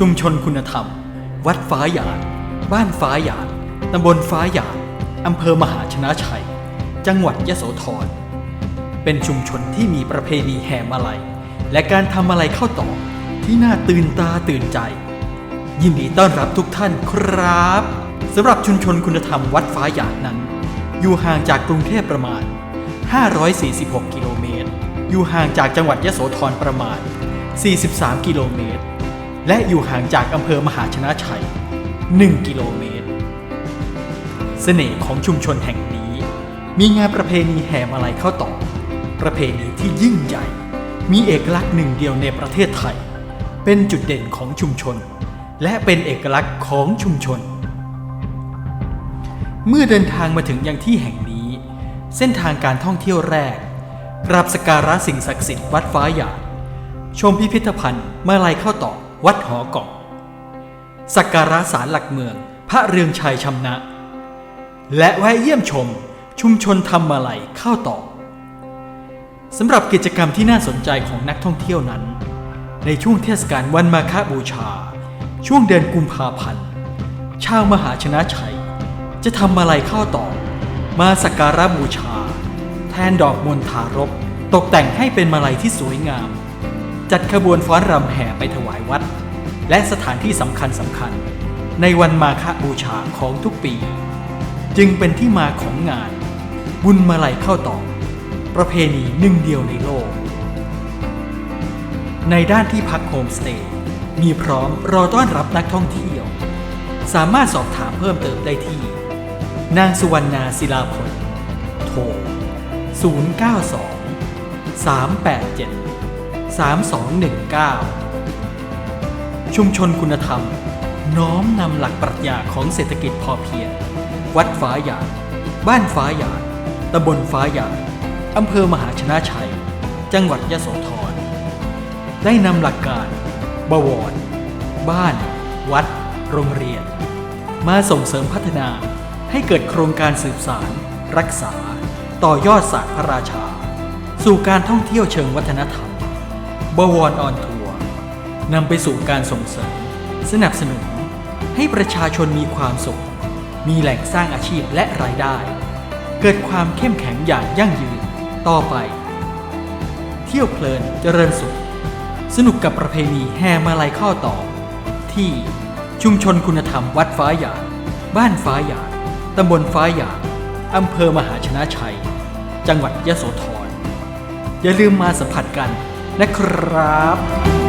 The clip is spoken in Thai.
ชุมชนคุณธรรม วัดฟ้าหยาด บ้านฟ้าหยาด ตำบลฟ้าหยาด อำเภอมหาชนะชัย จังหวัดยะโสธร เป็นชุมชนที่มีประเพณีแห่มาลัย และการทำอะไรเข้าต่อที่น่าตื่นตาตื่นใจ ยินดีต้อนรับทุกท่านครับสำหรับชุมชนคุณธรรมวัดฟ้าหยาดนั้น อยู่ห่างจากกรุงเทพประมาณ 546 กิโลเมตร อยู่ห่างจากจังหวัดยะโสธรประมาณ 43 กิโลเมตร และอยู่ห่างจากอำเภอมหาชนะชัย 1 กิโลเมตร เสน่ห์ของชุมชนแห่งนี้ มีงานประเพณีแห่มาลัยเข้าต่อ ประเพณีที่ยิ่งใหญ่ มีเอกลักษณ์หนึ่งเดียวในประเทศไทย เป็นจุดเด่นของชุมชน และเป็นเอกลักษณ์ของชุมชน เมื่อเดินทางมาถึงยังที่แห่งนี้ เส้นทางการท่องเที่ยวแรกกราบสการะสิ่งศักดิ์สิทธิ์วัดฟ้าหยาดชมพิพิธภัณฑ์มาลายเข้าต่อ วัดหอเกาะสักการะศาลหลักเมือง พระเรืองชัยชำนะ และแวะเยี่ยมชม ชุมชนทำมาลัยเข้าต่อกสำหรับกิจกรรมที่น่าสนใจของนักท่องเที่ยวนั้น ในช่วงเทศกาลวันมาฆบูชา ช่วงเดือนกุมภาพันธ์ชาวมหาชนะชัย จะทำมาลัยเข้าต่อกมาสักการะบูชา แทนดอกมณฑารบตกแต่งให้เป็นมาลัยที่สวยงาม จัดขบวนฟ้อนรำแห่ไปถวายวัด และสถานที่สำคัญสำคัญ ในวันมาฆบูชาของทุกปี จึงเป็นที่มาของงาน บุญมาลัยเข้าต่อ ประเพณีหนึ่งเดียวในโลก ในด้านที่พักโฮมสเตย์มีพร้อมรอต้อนรับนักท่องเที่ยว สามารถสอบถามเพิ่มเติมได้ที่ นางสุวรรณาศิลาผลโทร 092 387 3219 ชุมชนคุณธรรม น้อมนำหลักปรัชญาของเศรษฐกิจพอเพียง วัดฟ้าหยาดบ้านฟ้าหยาดตำบลฟ้าหยาดอำเภอมหาชนะชัย จังหวัดยะโสธร ได้นำหลักการ บวร บ้าน วัด โรงเรียน มาส่งเสริมพัฒนาให้เกิดโครงการสืบสาร รักษา ต่อยอดศาสตร์พระราชา สู่การท่องเที่ยวเชิงวัฒนธรรม บวรออนทัวร์นำไปสู่การส่งเสริม สนับสนุน ให้ประชาชนมีความสุข มีแหล่งสร้างอาชีพและรายได้ เกิดความเข้มแข็งอย่างยั่งยืนต่อไป เที่ยวเพลินเจริญสุข สนุกกับประเพณีแห่มาลัยข้อต่อ ที่ชุมชนคุณธรรมวัดฟ้าหยาดบ้านฟ้าหยาดตำบลฟ้าหยาดอำเภอมหาชนะชัย จังหวัดยะโสธรอย่าลืมมาสัมผัสกัน นะครับ